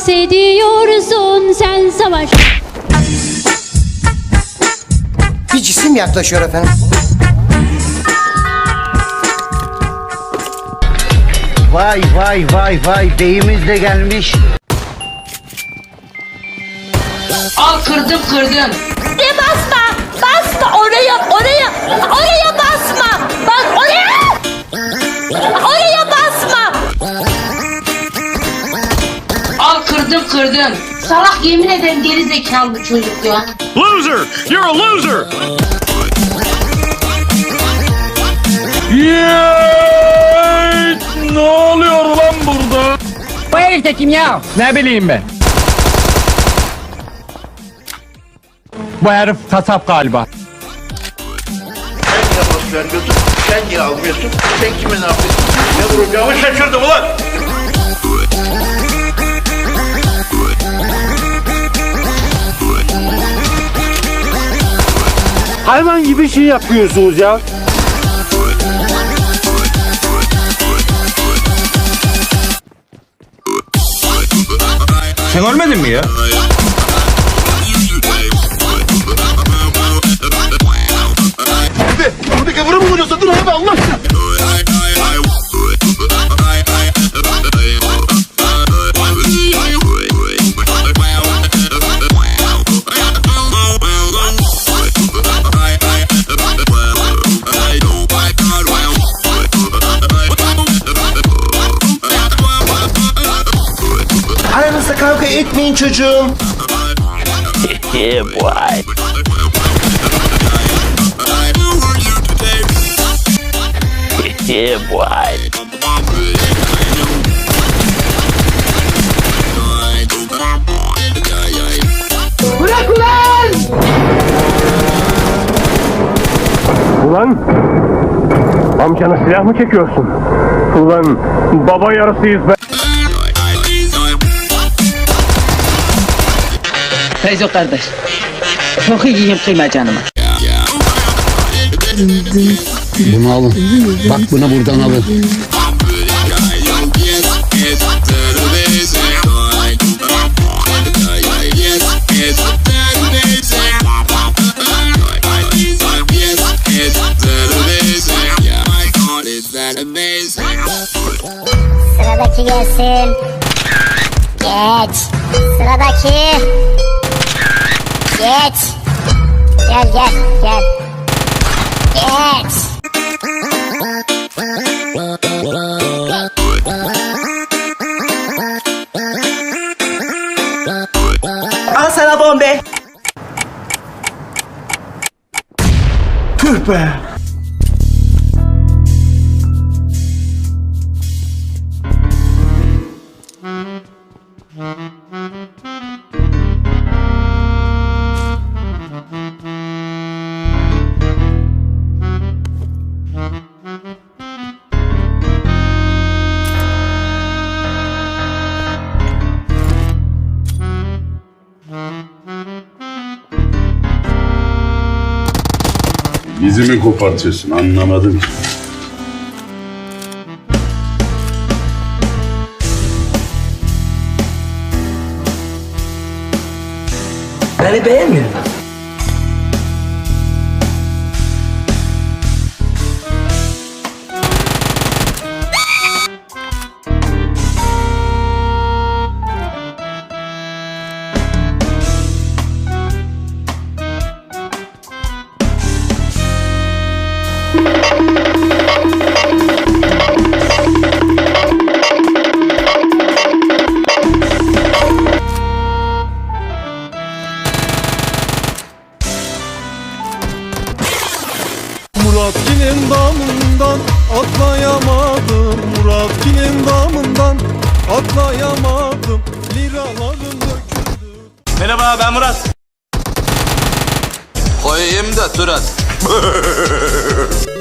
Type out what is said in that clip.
dans ediyorsun sen savaş. Bir cisim yaklaşıyor efendim. Vay vay vay vay beyimiz de gelmiş. Al kırdım kırdım. Ne basma? Basma oraya oraya oraya basma. Bak oraya. Oraya Kırdım. Salak yemin ederim geri zekalı bu çocuk ya. Loser! You're a loser! Yeeey! Ne oluyor lan burada? Bu herif de kim ya? Ne bileyim ben. Bu herif kasap galiba. Sen niye vermiyorsun? Sen niye almıyorsun? Sen kime ne yapıyorsun? Ne vuracağımı şaşırdım ulan! Hayvan gibi şey yapıyorsunuz ya. Sen ölmedin mi ya? Kavga etmeyin çocuğum. Ulan! Amcana silah mı çekiyorsun? Ulan baba yarısıyız be. Feyzo kardeş. Çok iyiyim kıyma canıma. Bunu alın. Bak bunu buradan alın. Sıradaki gelsin. Geç. Sıradaki. Geç. Gel gel gel. Geç. Al sana bombe. Bizi mi kopartıyorsun anlamadım ki. Beni beğenmiyor musun? Muratki'nin damından atlayamadım Muratki'nin damından atlayamadım Liralarım döküldü Merhaba ben Murat. Koyayım da Turat.